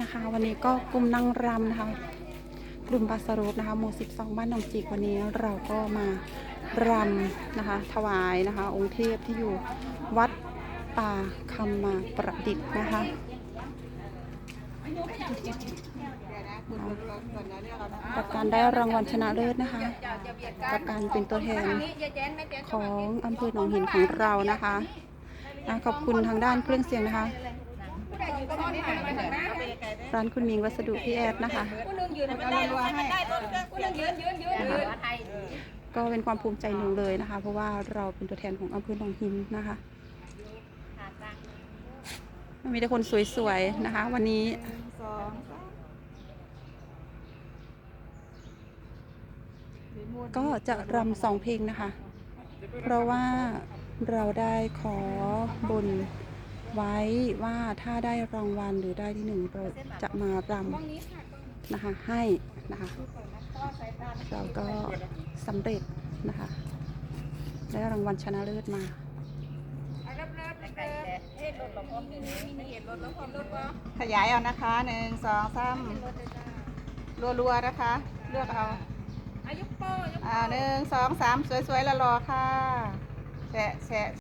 นะคะ วันนี้ก็กลุ่มนั่งรำนะคะ กลุ่มบาสรุปนะคะหมู่ 12 บ้านหนองจิกวันนี้เราก็มารำนะคะ ถวายนะคะ องค์เทพที่อยู่วัดป่าคำมาประดิษฐ์นะคะกับการได้รางวัลชนะเลิศนะคะ กับการเป็นตัวแทนของอำเภอหนองหินของเรานะคะขอบคุณทางด้านเครื่องเสียงนะคะ ร้านคุณมิงวัสดุพี่แอดนะคะ ก็เป็นความภูมิใจหนึ่งเลยนะคะ เพราะว่าเราเป็นตัวแทนของอำเภอหนองหินนะคะ มีแต่คนสวยๆนะคะ วันนี้ก็จะรำสองเพลงนะคะ เพราะว่าเราได้ขอบน ไว้ว่าถ้าได้รางวัลหรือได้ที่หนึ่งเราจะมารำนะคะให้นะคะ เราก็สำเร็จนะคะ ได้รางวัลชนะเลิศมาขยายเอานะคะหนึ่งสองสามรัวๆนะคะ เลือกเอาอ่าหนึ่งสองสามสวยๆละรอๆค่ะแฉะแฉะ